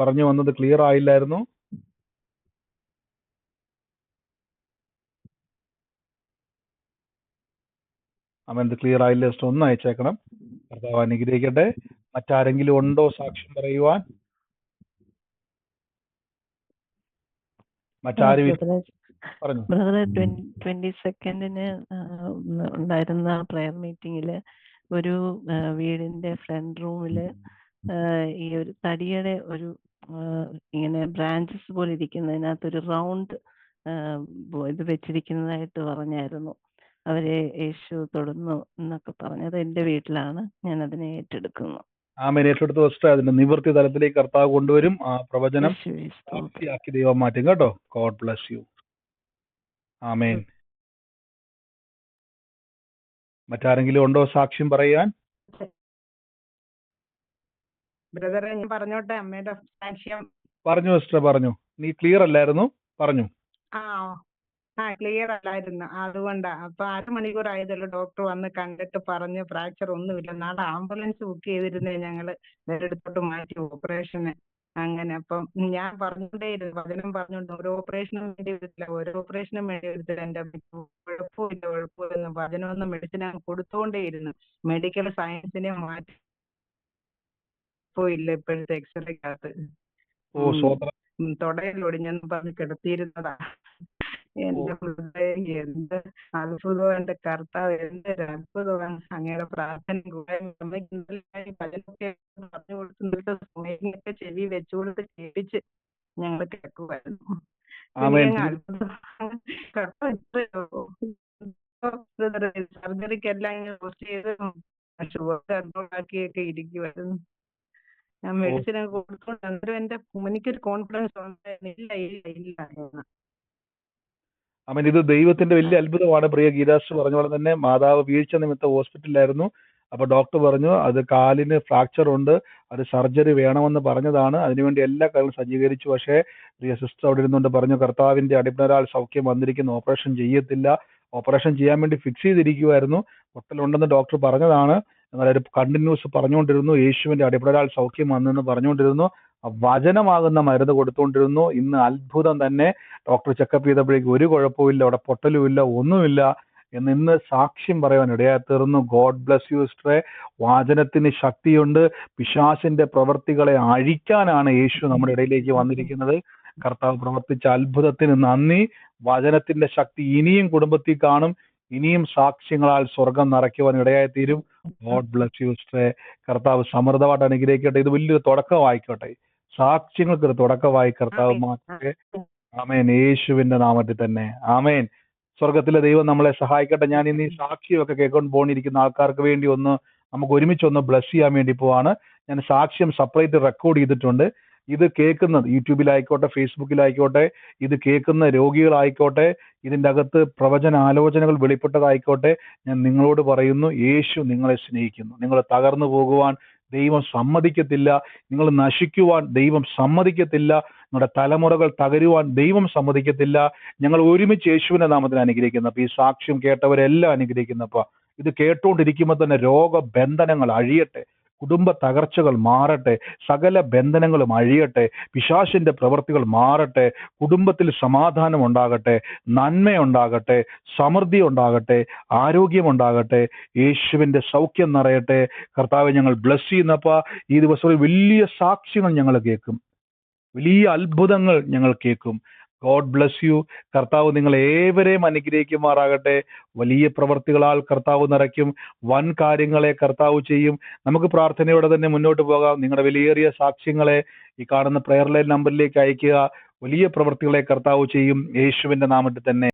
പറഞ്ഞു വന്നത് ക്ലിയർ ആയില്ലായിരുന്നു. അവൻ ഇത് ക്ലിയർ ആയില്ല ജസ്റ്റ് ഒന്ന് അയച്ചേക്കണം. കർത്താവ് അനുഗ്രഹിക്കട്ടെ. മറ്റാരെങ്കിലും ഉണ്ടോ സാക്ഷ്യം പറയുവാൻ? മറ്റാരും പറഞ്ഞു. ബ്രദറെ ട്വന്റി സെക്കൻഡിന് ഉണ്ടായിരുന്ന പ്രയർ മീറ്റിംഗിൽ ഒരു വീടിന്റെ ഫ്രണ്ട് റൂമിൽ ഈ ഒരു തടിയുടെ ഒരു ഇങ്ങനെ ബ്രാഞ്ചസ് പോലെ ഇരിക്കുന്നതിനകത്ത് ഒരു റൗണ്ട് ഇത് വെച്ചിരിക്കുന്നതായിട്ട് പറഞ്ഞായിരുന്നു. അവരെ യേശു തൊടുന്നു എന്നൊക്കെ പറഞ്ഞത് എന്റെ വീട്ടിലാണ്. ഞാൻ അതിനെ ഏറ്റെടുക്കുന്നു. ആമേൻ. ഏറ്റെടുത്ത വസ്തു അതിന്റെ നിവൃത്തി തലത്തിലേക്ക് കർത്താവ് കൊണ്ടുവരും. ആ പ്രവചനം പൂർത്തിയാക്കി ദൈവം മാറ്റും. കേട്ടോ? ഗോഡ് ബ്ലസ് യു ആമേൻ. മറ്റാരെങ്കിലും ഉണ്ടോ സാക്ഷ്യം പറയാൻ? ബ്രദറെ ഞാൻ പറഞ്ഞോട്ടെ അമ്മയുടെ സാക്ഷ്യം പറഞ്ഞു സിസ്റ്റർ പറഞ്ഞു. നീ ക്ലിയർ അല്ലായിരുന്നു? പറഞ്ഞു. ആ ആ ക്ലിയർ അല്ലായിരുന്നു. അതുകൊണ്ടാ. അപ്പൊ അരമണിക്കൂർ ആയതല്ലോ ഡോക്ടർ വന്ന് കണ്ടിട്ട് പറഞ്ഞ് ഫ്രാക്ചർ ഒന്നുമില്ല. നാളെ ആംബുലൻസ് ബുക്ക് ചെയ്തിരുന്നേ ഞങ്ങൾ. വേറെടുത്തോട്ട് മാറ്റി ഓപ്പറേഷന് അങ്ങനെ. അപ്പം ഞാൻ പറഞ്ഞോണ്ടേയിരുന്നു വചനം പറഞ്ഞോണ്ട് ഒരു ഓപ്പറേഷനും വേണ്ടി വരത്തില്ല. ഒരു ഓപ്പറേഷനും വേണ്ടി വരത്തില്ല. എന്റെ കുഴപ്പമില്ല കുഴപ്പമില്ല വചനമൊന്നും മെഡിസിൻ കൊടുത്തോണ്ടേയിരുന്നു മെഡിക്കൽ സയൻസിനെ മാറ്റി പോയില്ല ഇപ്പോഴത്തെ എക്സ്റേക്കകത്ത്. ഒടിഞ്ഞെന്ന് പറഞ്ഞ് കിടത്തിയിരുന്നതാ. എന്റെ ഹൃദയം എന്ത് അത്ഭുതം എന്റെ കർത്താവ് എന്തൊരു അത്ഭുതമാണ് അങ്ങയുടെ പ്രാർത്ഥന. കൂടെ പറഞ്ഞു കൊടുത്തിട്ട് സമയമൊക്കെ ചെവി വെച്ചു കൊടുത്ത് കേൾപ്പിച്ച് ഞങ്ങൾ കേൾക്കുമായിരുന്നു സർജറിക്കെല്ലാം ഇങ്ങനെ ചെയ്ത് ഷുഗർ കൺട്രോൾ ആക്കിയൊക്കെ ഇരിക്കുമായിരുന്നു ഞാൻ മെഡിസിൻ കൊടുത്തോണ്ട് അന്നേരം എന്റെ എനിക്കൊരു കോൺഫിഡൻസ് ഉണ്ടായിരുന്നു ഇല്ല ഇല്ല ഇല്ല. അവൻ ഇത് ദൈവത്തിന്റെ വലിയ അത്ഭുതമാണ്. പ്രിയ ഗീതാസ് പറഞ്ഞ പോലെ തന്നെ മാതാവ് വീഴ്ച നിമിത്തം ഹോസ്പിറ്റലിലായിരുന്നു. അപ്പൊ ഡോക്ടർ പറഞ്ഞു അത് കാലിന് ഫ്രാക്ചർ ഉണ്ട് അത് സർജറി വേണമെന്ന് പറഞ്ഞതാണ്. അതിനുവേണ്ടി എല്ലാ കാര്യങ്ങളും സജ്ജീകരിച്ചു. പക്ഷേ പ്രിയ സിസ്റ്റർ അവിടെ ഇരുന്നുകൊണ്ട് പറഞ്ഞു കർത്താവിന്റെ അടിപ്പിനൊരാൾ സൗഖ്യം വന്നിരിക്കുന്നു. ഓപ്പറേഷൻ ചെയ്യത്തില്ല. ഓപ്പറേഷൻ ചെയ്യാൻ വേണ്ടി ഫിക്സ് ചെയ്തിരിക്കുമായിരുന്നു പൊട്ടലുണ്ടെന്ന് ഡോക്ടർ പറഞ്ഞതാണ്. എന്നാൽ ഒരു കണ്ടിന്യൂസ് പറഞ്ഞുകൊണ്ടിരുന്നു യേശുവിന്റെ അടിപൊളിയാൽ സൗഖ്യം വന്നെന്ന് പറഞ്ഞുകൊണ്ടിരുന്നു വചനമാകുന്ന മരുന്ന് കൊടുത്തുകൊണ്ടിരുന്നു. ഇന്ന് അത്ഭുതം തന്നെ. ഡോക്ടർ ചെക്കപ്പ് ചെയ്തപ്പോഴേക്ക് ഒരു കുഴപ്പമില്ല അവിടെ പൊട്ടലുമില്ല ഒന്നുമില്ല എന്ന് ഇന്ന് സാക്ഷ്യം പറയാൻ ഇടയായി തീർന്നു. ഗോഡ് ബ്ലസ് യു സിസ്റ്ററെ വാചനത്തിന് ശക്തിയുണ്ട്. പിശാസിന്റെ പ്രവർത്തികളെ അഴിക്കാനാണ് യേശു നമ്മുടെ ഇടയിലേക്ക് വന്നിരിക്കുന്നത്. കർത്താവ് പ്രവർത്തിച്ച അത്ഭുതത്തിന് നന്ദി. വചനത്തിന്റെ ശക്തി ഇനിയും കുടുംബത്തിൽ കാണും. ഇനിയും സാക്ഷ്യങ്ങളാൽ സ്വർഗം നിറയ്ക്കുവാൻ ഇടയായി തീരും ഗോഡ് ബ്ലസ് യു സ്റ്റേ കർത്താവ് സമൃദ്ധമായിട്ട് അനുഗ്രഹിക്കട്ടെ. ഇത് വലിയൊരു തുടക്കമായിക്കോട്ടെ. സാക്ഷ്യങ്ങൾക്ക് ഒരു തുടക്കമായി കർത്താവ് മാറ്റട്ടെ. ആമേൻ. യേശുവിന്റെ നാമത്തിൽ തന്നെ. ആമേൻ. സ്വർഗത്തിലെ ദൈവം നമ്മളെ സഹായിക്കട്ടെ. ഞാൻ ഇനി സാക്ഷ്യമൊക്കെ കേൾക്കൊണ്ട് പോണിരിക്കുന്ന ആൾക്കാർക്ക് വേണ്ടി ഒന്ന് നമുക്ക് ഒരുമിച്ച് ഒന്ന് ബ്ലസ് ചെയ്യാൻ വേണ്ടി പോവാണ്. ഞാൻ സാക്ഷ്യം സെപ്പറേറ്റ് റെക്കോർഡ് ചെയ്തിട്ടുണ്ട്. ഇത് കേൾക്കുന്നത് യൂട്യൂബിലായിക്കോട്ടെ ഫേസ്ബുക്കിലായിക്കോട്ടെ ഇത് കേൾക്കുന്ന രോഗികളായിക്കോട്ടെ ഇതിന്റെ അകത്ത് പ്രവചന ആലോചനകൾ വെളിപ്പെട്ടതായിക്കോട്ടെ ഞാൻ നിങ്ങളോട് പറയുന്നു യേശു നിങ്ങളെ സ്നേഹിക്കുന്നു. നിങ്ങൾ തകർന്നു പോകുവാൻ ദൈവം സമ്മതിക്കത്തില്ല. നിങ്ങൾ നശിക്കുവാൻ ദൈവം സമ്മതിക്കത്തില്ല. നിങ്ങളുടെ തലമുറകൾ തകരുവാൻ ദൈവം സമ്മതിക്കത്തില്ല. ഞങ്ങൾ ഒരുമിച്ച് യേശുവിന്റെ നാമത്തിൽ അനുഗ്രഹിക്കുന്നപ്പോൾ ഈ സാക്ഷ്യം കേട്ടവരെല്ലാം അനുഗ്രഹിക്കുന്നപ്പ ഇത് കേട്ടുകൊണ്ടിരിക്കുമ്പോൾ തന്നെ രോഗബന്ധനങ്ങൾ അഴിയട്ടെ. കുടുംബ തകർച്ചകൾ മാറട്ടെ സകല ബന്ധനങ്ങളും അഴിയട്ടെ പിശാശിന്റെ പ്രവൃത്തികൾ മാറട്ടെ കുടുംബത്തിൽ സമാധാനം ഉണ്ടാകട്ടെ നന്മയുണ്ടാകട്ടെ സമൃദ്ധി ഉണ്ടാകട്ടെ ആരോഗ്യമുണ്ടാകട്ടെ യേശുവിന്റെ സൗഖ്യം നിറയട്ടെ. കർത്താവ് ഞങ്ങൾ ബ്ലസ് ചെയ്യുന്നപ്പോൾ ഈ ദിവസം വലിയ സാക്ഷ്യങ്ങൾ ഞങ്ങൾ കേൾക്കും. വലിയ അത്ഭുതങ്ങൾ ഞങ്ങൾ കേൾക്കും. ഗോഡ് ബ്ലസ് യു കർത്താവ് നിങ്ങൾ ഏവരെയും അനുഗ്രഹിക്കുമാറാകട്ടെ. വലിയ പ്രവർത്തികളാൽ കർത്താവ് നിറയ്ക്കും. വൻ കാര്യങ്ങളെ കർത്താവ് ചെയ്യും. നമുക്ക് പ്രാർത്ഥനയോടെ തന്നെ മുന്നോട്ട് പോകാം. നിങ്ങളുടെ വിലയേറിയ സാക്ഷ്യങ്ങളെ ഈ കാണുന്ന പ്രെയർ ലൈൻ നമ്പറിലേക്ക് അയക്കുക വലിയ പ്രവർത്തികളെ കർത്താവ് ചെയ്യും. യേശുവിന്റെ നാമത്തിൽ തന്നെ.